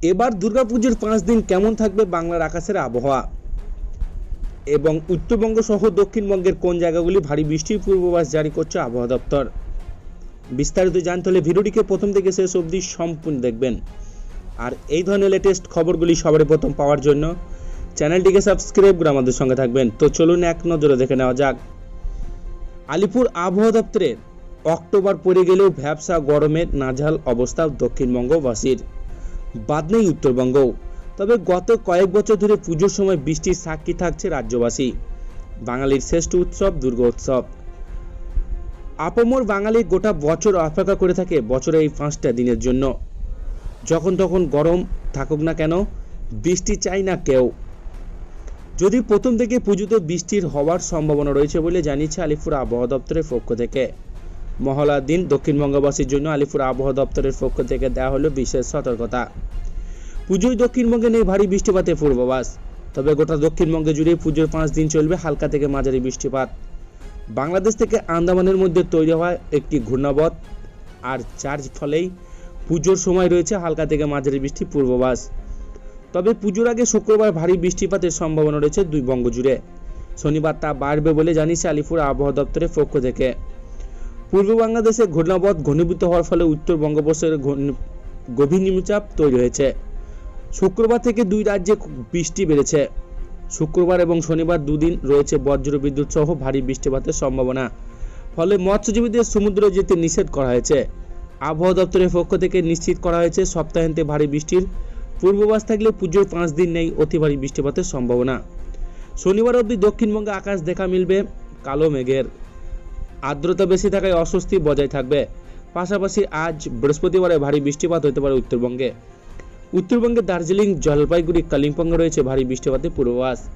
এবার দুর্গাপুজোর পাঁচ দিন কেমন থাকবে বাংলার আকাশের আবহাওয়া? এবং উত্তরবঙ্গ সহ দক্ষিণবঙ্গের কোন জায়গাগুলি ভারী বৃষ্টির পূর্বাভাস জারি করছে আবহাওয়া দপ্তর? বিস্তারিত জানতে হলে ভিডিওটিকে প্রথম থেকে শেষ অবধি সম্পূর্ণ দেখবেন। আর এই ধরনের লেটেস্ট খবরগুলি সবার প্রথম পাওয়ার জন্য চ্যানেলটিকে সাবস্ক্রাইব করে আমাদের সঙ্গে থাকবেন। তো চলুন এক নজরে দেখে নেওয়া যাক। আলিপুর আবহাওয়া দপ্তরের অক্টোবর পড়ে গেলেও ভ্যাবসা গরমের নাঝাল অবস্থা দক্ষিণবঙ্গবাসীর। বাদ নেই উত্তরবঙ্গ। তবে গত কয়েক বছর ধরে পুজোর সময় বৃষ্টির সাক্ষী থাকছে রাজ্যবাসী। বাঙালির শ্রেষ্ঠ উৎসব দুর্গোৎসব আপমর বাঙালি গোটা বছর অপেক্ষা করে থাকে বছরে এই পাঁচটা দিনের জন্য। যখন তখন গরম থাকুক না কেন, বৃষ্টি চাই না কেউ। যদি প্রথম থেকে পুজোতে বৃষ্টির হওয়ার সম্ভাবনা রয়েছে বলে জানিয়েছে আলিপুর আবহাওয়া দপ্তরের পক্ষ থেকে। মহলার দিন দক্ষিণবঙ্গবাসীর জন্য আলিপুর আবহাওয়া দপ্তরের পক্ষ থেকে দেওয়া হলো বিশেষ সতর্কতা। পুজোয় দক্ষিণবঙ্গে নেই ভারী বৃষ্টিপাতের পূর্বাভাস, তবে গোটা দক্ষিণবঙ্গে জুড়ে পুজোর পাঁচ দিন চলবে হালকা থেকে মাঝারি বৃষ্টিপাত। বাংলাদেশ থেকে আন্দামানের মধ্যে তৈরি হওয়া একটি ঘূর্ণাবত, আর চার্জ ফলেই পুজোর সময় রয়েছে হালকা থেকে মাঝারি বৃষ্টি পূর্বাভাস। তবে পুজোর আগে শুক্রবার ভারী বৃষ্টিপাতের সম্ভাবনা রয়েছে দুই বঙ্গ জুড়ে শনিবার তা বাড়বে বলে জানিয়েছে আলিপুর আবহাওয়া দপ্তরের পক্ষ থেকে। পূর্ব বাংলাদেশে ঘূর্ণাবত ঘনীভূত হওয়ার ফলে উত্তর বঙ্গোপসাগরে গভীর নিম্নচাপ তৈরি হয়েছে। শুক্রবার থেকে দুই রাজ্যে বৃষ্টি বেড়েছে। শুক্রবার এবং শনিবার দুদিন রয়েছে বজ্র বিদ্যুৎ সহ ভারী বৃষ্টিপাতের সম্ভাবনা। ফলে মৎস্যজীবীদের সমুদ্রে যেতে নিষেধ করা হয়েছে। আবহাওয়া দপ্তরের পক্ষ থেকে নিশ্চিত করা হয়েছে, সপ্তাহান্তে ভারী বৃষ্টির পূর্বাভাস থাকলে পুজোর পাঁচ দিন নেই অতি ভারী বৃষ্টিপাতের সম্ভাবনা। শনিবার অবধি দক্ষিণবঙ্গে আকাশ দেখা মিলবে, কালো মেঘের। আর্দ্রতা বেশি থাকায় অস্বস্তি বজায় থাকবে। পাশাপাশি আজ বৃহস্পতিবারে ভারী বৃষ্টিপাত হতে পারে উত্তরবঙ্গে। উত্তরবঙ্গে দার্জিলিং, জলপাইগুড়ি, কালিম্পংয়ে রয়েছে ভারী বৃষ্টিপাতের পূর্বাভাস।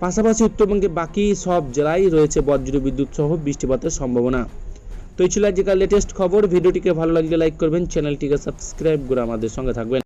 পাশাপাশি উত্তরবঙ্গে বাকি সব জেলায় রয়েছে বজ্র বিদ্যুৎ সহ বৃষ্টিপাতের সম্ভাবনা। তো এই ছিল আজকের লেটেস্ট খবর। ভিডিওটিকে ভালো লাগলে লাইক করবেন, চ্যানেলটিকে সাবস্ক্রাইব করে আমাদের সঙ্গে থাকবেন।